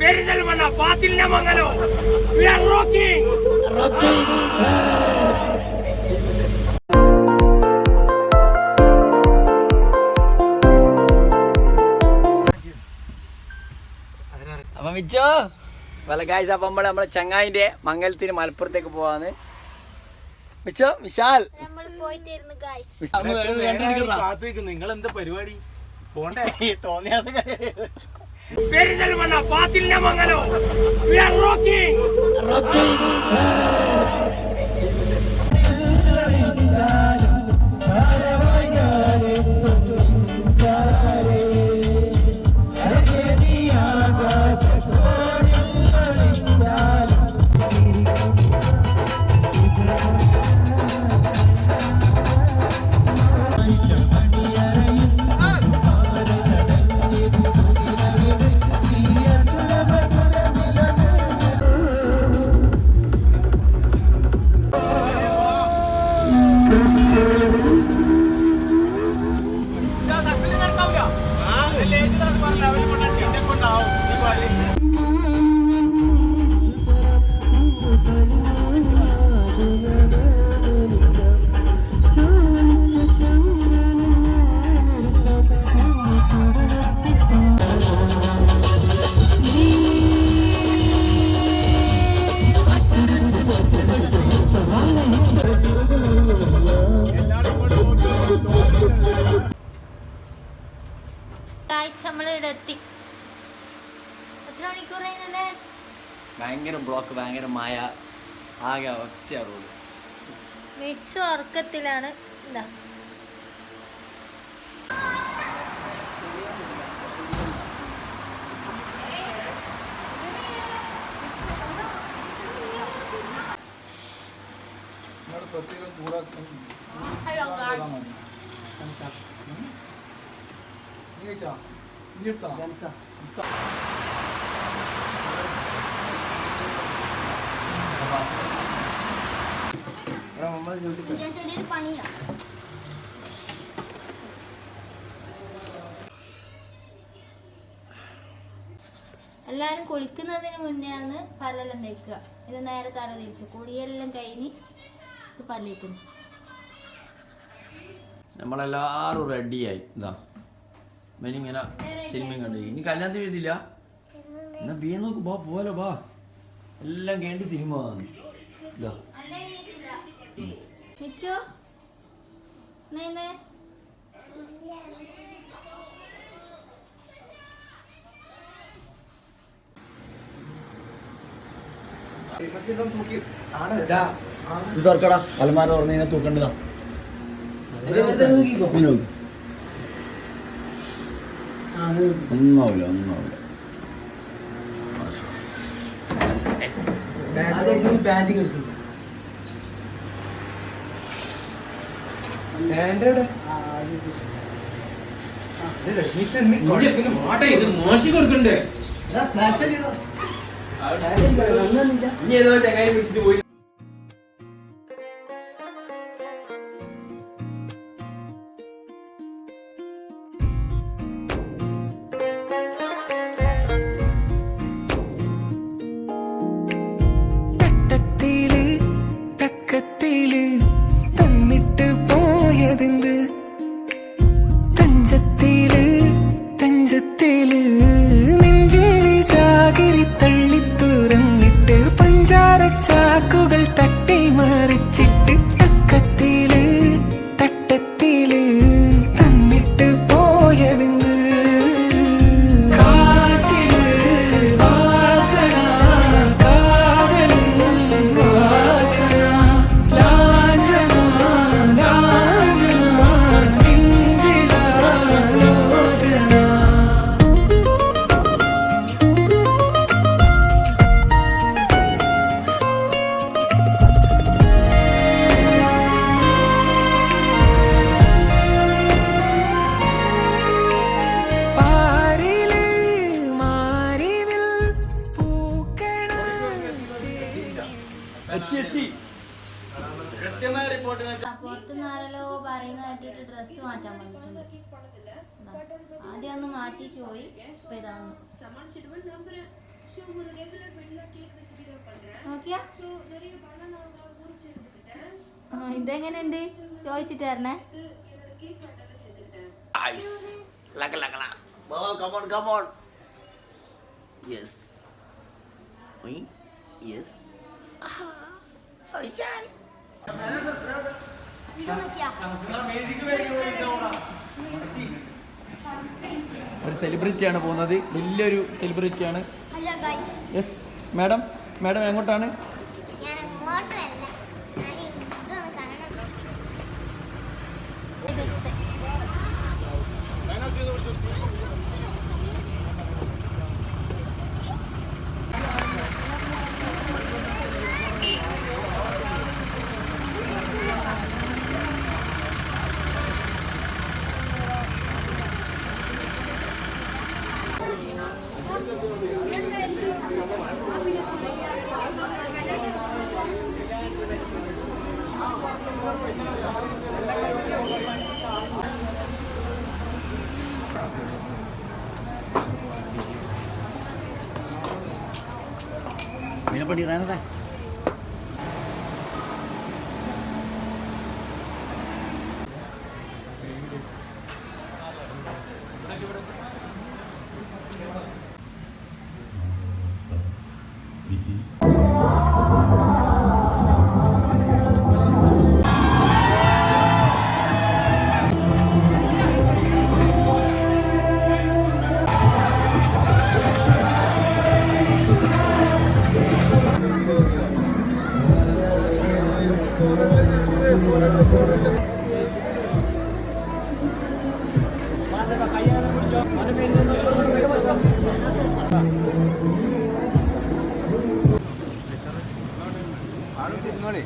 Perinthalmanna പാത്തിലിനമംഗലം We are rocking. അപ്പൊ മിച്ചോ വല്ല കാഴ്ച അപ്പൊ നമ്മൾ നമ്മളെ ചങ്ങായിന്റെ മംഗലത്തിന് മലപ്പുറത്തേക്ക് പോവാന്ന്. മിച്ചോ വിശാൽ. നമ്മൾ നിങ്ങൾ എന്താ പരിപാടി? പോണ്ടേ? തോന്നിയ Perinthalmanna പാത്തിലിനമംഗലം We Burası çevreleri guys നമ്മൾ ഇവിടെ എത്തി. എത്ര മണിക്കൂറായിരുന്നല്ലേ ഭയങ്കര ബ്ലോക്ക് ഭയങ്കര മായ ആകെ അവസ്ഥ റോഡ്. മിച്ചു ഉറക്കത്തിലാണ് ഇതാ. ഹലോ ഗായ്സ് എല്ലാരും കുളിക്കുന്നതിന് മുന്നെയാണ് പല്ലെല്ലാം തേക്കുക. ഇത് നേരെ തറ തിരിച്ച് കുടിയെല്ലാം കഴിഞ്ഞ് പല്ലേക്കുന്നു നമ്മളെല്ലാരും റെഡിയായി ഇതാ. ഇവനിങ്ങനെ സിനിമയും കണ്ടു. ഇനി കല്യാണത്തിന് എഴുതില്ല എന്നാ ബിയെ നോക്ക് ബാ പോലെ ബാ. എല്ലാം കേണ്ടി സിനിമ. ഇതാ. ഇത് തുറക്കടാ. അലമാര തുറന്നു കഴിഞ്ഞാൽ തൂക്കണ്ടതാ. നോക്ക്. ഒന്നാവില്ല ഒന്നാവില്ല മാറ്റി കൊടുക്കണ്ടേ? ഇനി ഏതോ ചങ്ങായി വിളിച്ചിട്ട് പോയി? തഞ്ചത്തില് എത്തി എത്തി കൃത്യമായ റിപ്പോർട്ട് പുറത്തുനിന്ന് ആരല്ലോ പറയുന്ന മാറ്റാൻ പറഞ്ഞിട്ടുണ്ട്. ആദ്യം ഒന്ന് മാറ്റി പോയി ഇപ്പൊ ഇതാവുന്നു നോക്കിയാ? ഇതെങ്ങനെയുണ്ട്? ചോദിച്ചിട്ടായിരുന്നേ തരണേ ഒഴിച്ചാൽ ഒരു സെലിബ്രിറ്റിയാണ് പോകുന്നത്. വലിയൊരു സെലിബ്രിറ്റിയാണ് യെസ് മാഡം മാഡം എങ്ങോട്ടാണ്? mình đã bật Mira, ponir nada. Vicky.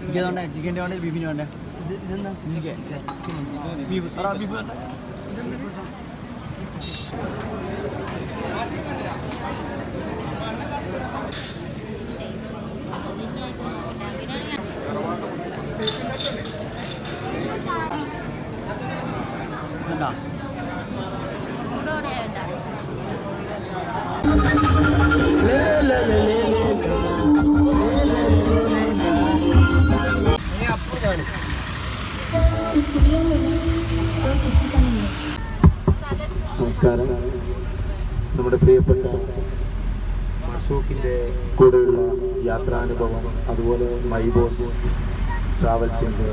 എനിക്കതുകൊണ്ട് ചിക്കന്റെ വേണ്ട ബീഫിന് വേണ്ട ഉണ്ടാ നമസ്കാരം. നമ്മുടെ പ്രിയപ്പെട്ട മഷൂക്കിന്റെ കൂടെയുള്ള യാത്രാനുഭവം അതുപോലെ മൈബോസ് ട്രാവൽസിന്റെ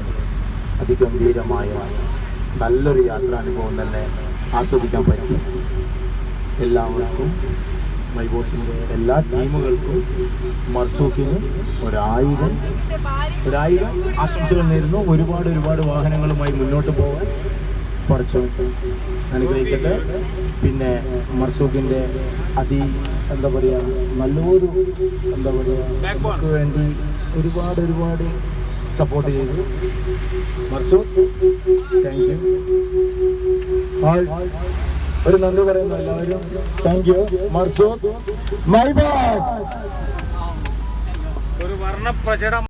അതിഗംഭീരമായ നല്ലൊരു യാത്രാനുഭവം തന്നെ ആസ്വദിക്കാൻ പറ്റി. എല്ലാവർക്കും മൈബോസിന്റെ എല്ലാ ടീമുകൾക്കും മർസൂക്കിന് ഒരായിരം ഒരായിരം ആശംസകൾ നേരുന്നു. ഒരുപാട് ഒരുപാട് വാഹനങ്ങളുമായി മുന്നോട്ട് പോകാൻ കുറച്ച് അനുഗ്രഹിക്കട്ടെ. പിന്നെ മർസൂഖിന്റെ അതി എന്താ പറയുക നല്ലൊരു എന്താ പറയുക നമുക്ക് വേണ്ടി ഒരുപാട് ഒരുപാട് സപ്പോർട്ട് ചെയ്തു. മർസൂഖ് താങ്ക് യു ഒരു നന്ദി പറയുന്നു എല്ലാവരും താങ്ക് യു മർസൂഖ് മൈബാസ്. ഒരു വർണ പ്രചടം